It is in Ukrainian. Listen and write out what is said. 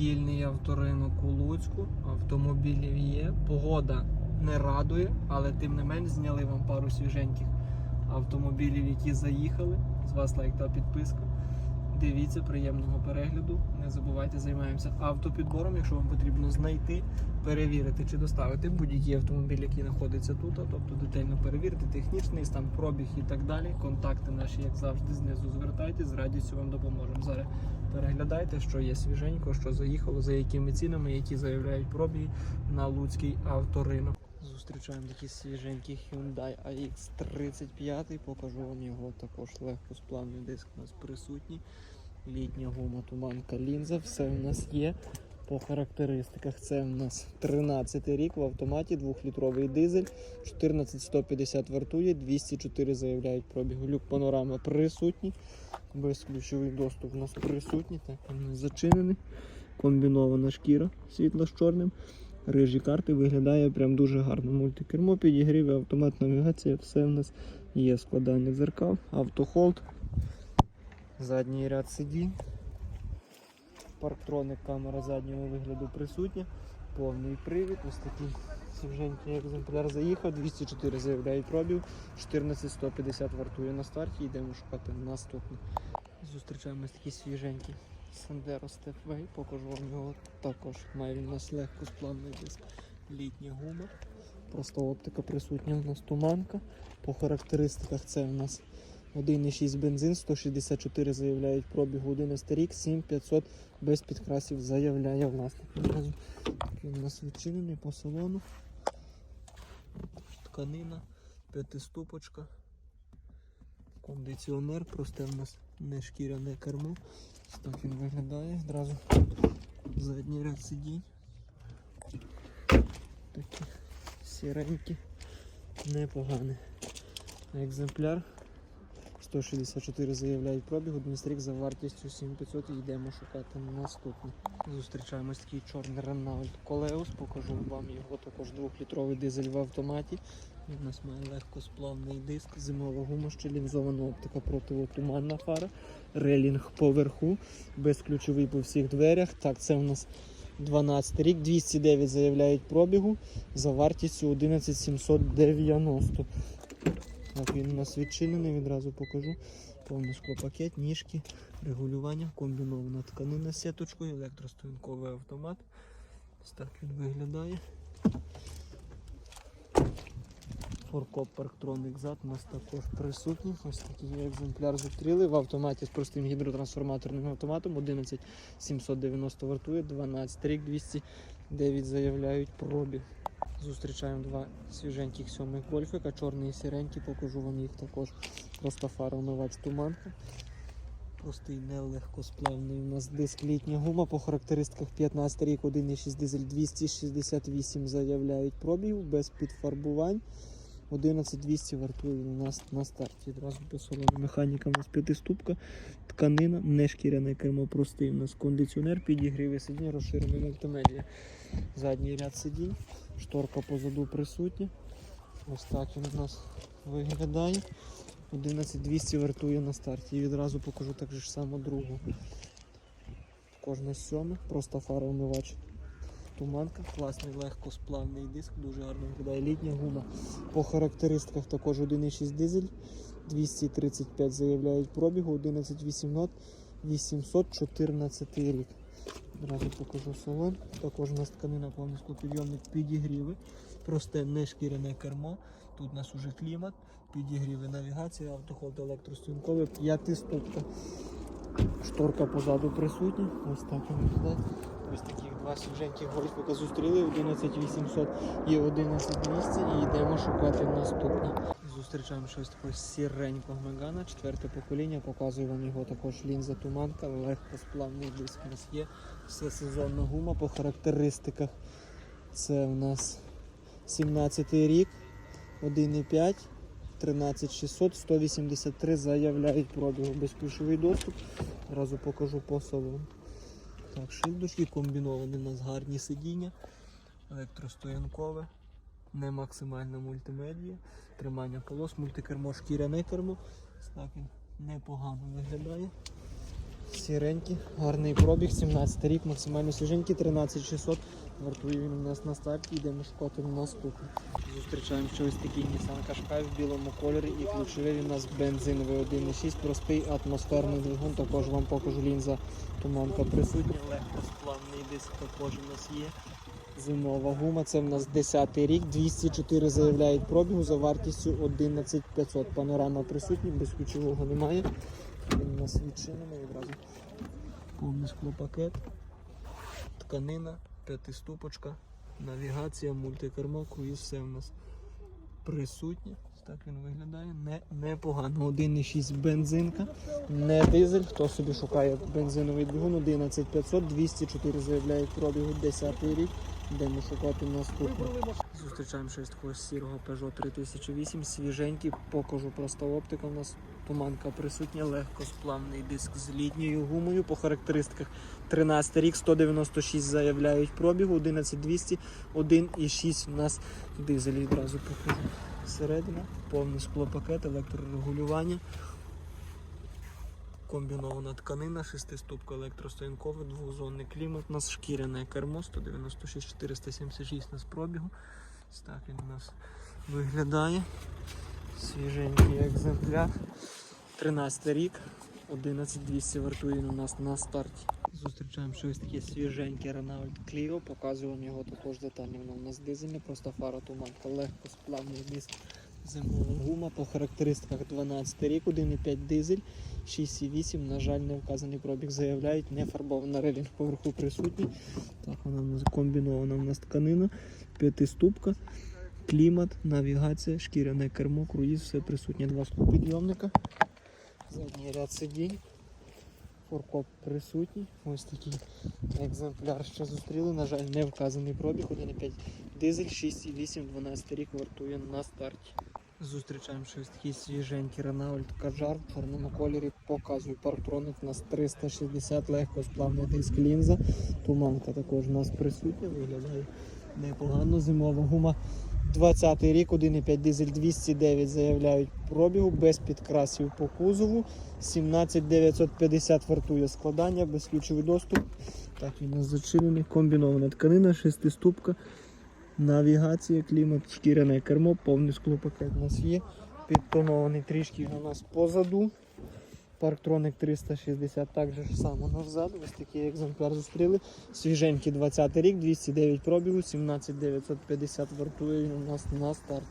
недільний авторинок у Луцьку. Автомобілів є. Погода не радує, але тим не менш зняли вам пару свіженьких автомобілів, які заїхали. З вас лайк та підписка. Дивіться, приємного перегляду. Не забувайте, займаємося автопідбором. Якщо вам потрібно знайти, перевірити чи доставити будь-який автомобіль, який знаходиться тут, а тобто детально перевірити технічний стан, пробіг і так далі. Контакти наші, як завжди, знизу звертайтесь, з радістю вам допоможемо. Зараз переглядайте, що є свіженько, що заїхало, за якими цінами, які заявляють пробіги на Луцький авторинок. Зустрічаємо такий свіженький Hyundai AX35. Покажу вам його також легкосплавний диск у нас присутній. Літня гума, туманка, лінза, все в нас є. По характеристиках це в нас 13 рік в автоматі, 2-літровий дизель, 14150 вартує, 204 заявляють пробігу. Люк панорама присутній. Безключовий доступ у нас присутній. Так, він у зачинений. Комбінована шкіра світла з чорним. Рижі карти виглядає прям дуже гарно. Мультикермо, підігрів, автомат, навігація, все в нас є складання дзеркал, автохолд, задній ряд сидінь, парктроник, камера заднього вигляду присутня, повний привід. Ось такий свіженький екземпляр заїхав, 204 заявляють пробіг, 14150 вартує на старті, йдемо шукати наступний. Зустрічаємо ось такий свіженький Sandero Stepway, покажу вам його також. Має він нас легкосплавний диск, літня гума. Просто оптика присутня у нас туманка. По характеристиках це у нас 1,6 бензин, 164 заявляють пробігу 11 рік, 7500 без підкрасів заявляє власник. Такий у нас відчинений по салону. Тканина, п'ятиступочка, кондиціонер, просте в нас не шкіряне кермо. Ось Так він виглядає. Одразу задній ряд сидінь. Такі сіренькі, непогані. Екземпляр. 164 заявляють пробіг, один рік за вартістю 7500 і йдемо шукати наступний. Зустрічаємось такий чорний Renault Coleus, покажу вам його також 2-літровий дизель в автоматі. Він у нас має легкосплавний диск, зимова гума, ще лінзована оптика противотуманна фара, релінг поверху, безключовий по всіх дверях. Так, це у нас 12 рік, 209 заявляють пробігу за вартістю 11790. Так, він у нас відчинений, відразу покажу. Повний склопакет, ніжки, регулювання, комбінована тканина з сіточкою, електростоянковий автомат. Ось так він виглядає. Форкоп парктроник зад у нас також присутній. Ось такий екземпляр зустріли в автоматі з простим гідротрансформаторним автоматом. 11790 вартує, 12 рік 209 заявляють пробіг. Зустрічаємо два свіженьких сьомих гольфика, чорний і сіренький, покажу вам їх також. Просто фара омивач туманка. Простий нелегкосплавний у нас диск літня гума по характеристиках 15 рік, 1,6 дизель 268 заявляють пробіг без підфарбувань. 11200 вартує у нас на старті. Одразу по. Механіка у нас п'ятиступка, тканина, не шкіряне кермо, простий у нас кондиціонер, підігріве сидіння, розширене мультимедіа. Задній ряд сидінь, шторка позаду присутня. Ось так він у нас виглядає. 11200 вартує на старті. І відразу покажу так же ж само другу. Кожна з сьомих, просто фара омивач. Туманка, класний легкосплавний диск, дуже гарно виглядає літня гума. По характеристиках також 1,6 дизель, 235 заявляють пробігу, 11800, 814 рік. Одразу покажу салон. Також у нас тканина повністю підйомник підігріви. Просте не шкіряне кермо. Тут у нас уже клімат, підігріви навігація, автохолд електростінковий, п'ятиступка. Шторка позаду присутня. Ось так виглядає. Ось таких два свіженьких гольфика зустріли 11800 і 11200 і йдемо шукати наступні. Зустрічаємо щось такого сіренького Мегана, четверте покоління, показую вам його також лінза туманка, легкосплавний диск у нас є. Все сезонна гума по характеристиках. Це у нас 17 рік, 1,5. 13600, 183 заявляють пробігу безключовий доступ. Одразу покажу по салону. Так, шильдочки комбіновані, у нас гарні сидіння, електростоянкове, не максимальна мультимедія, тримання колос, мультикермо, шкіряне кермо. Так він непогано виглядає. Сіренький, гарний пробіг, 17 рік, максимально свіженький, 13600. Вартує він у нас на старті, йдемо шукати наступний. Зустрічаємо щось такий Nissan Qashqai в білому кольорі і ключовий у нас бензиновий 1.6, простий атмосферний двигун. Також вам покажу лінза туманка присутня, легкосплавний диск також у нас є. Зимова гума, це в нас 10 рік, 204 заявляють пробігу за вартістю 11500. Панорама присутня, без ключового немає. Він у нас відчинений відразу. Повний склопакет, тканина, п'ятиступочка, навігація, мультикермо, круїз, все в нас присутнє. Так він виглядає. Не, непогано. 1,6 бензинка, не дизель. Хто собі шукає бензиновий двигун, 11500, 204 заявляють пробігу 10 рік. Йдемо шукати наступний. Зустрічаємо щось такого сірого Peugeot 3008, свіженький, покажу просто оптика. У нас туманка присутня, легкосплавний диск з літньою гумою. По характеристиках 13 рік, 196 заявляють пробігу, 11200, 1,6 у нас дизель відразу покажу. Середина, повний склопакет, електрорегулювання. Комбінована тканина, шестиступка електростоянкова, двохзонний клімат, у нас шкіряне кермо 196 476 у нас пробігу. Так він у нас виглядає. Свіженький екземпляр. 13 рік, 11200 вартує у нас на старті. Зустрічаємо щось таке свіженьке Clio, показую вам його також детально. Воно у нас дизельне, просто фара туманка, легко сплавний диск. Зимова гума по характеристиках 12 рік, 1,5 дизель, 6,8, на жаль, не вказаний пробіг заявляють, не фарбована релінг поверху присутній. Так, вона в нас комбінована в нас тканина, п'ятиступка, клімат, навігація, шкіряне кермо, круїз, все присутнє. Два склопідйомника, задній ряд сидінь. Форкоп присутній. Ось такий екземпляр ще зустріли. На жаль, не вказаний пробіг. 1,5 дизель, 6,8, 12 рік вартує на старті. Зустрічаємо щось такий свіженький Renault Kadjar в чорному кольорі. Показую парктроник. У нас 360 легко сплавний диск лінза. Туманка також у нас присутня, виглядає непогано. Зимова гума 20 рік, 1,5 дизель 209 заявляють пробігу, без підкрасів по кузову. 17950 вартує складання, безключовий доступ. Так, він у нас зачинений. Комбінована тканина, шестиступка, навігація, клімат, шкіряне кермо, повний склопакет у нас є. Підтонований трішки у нас позаду. Парктроник 360 так же ж само назад. Ось такий екземпляр зустріли. Свіженький 20 рік, 209 пробігу, 17950 вартує він у нас на старті.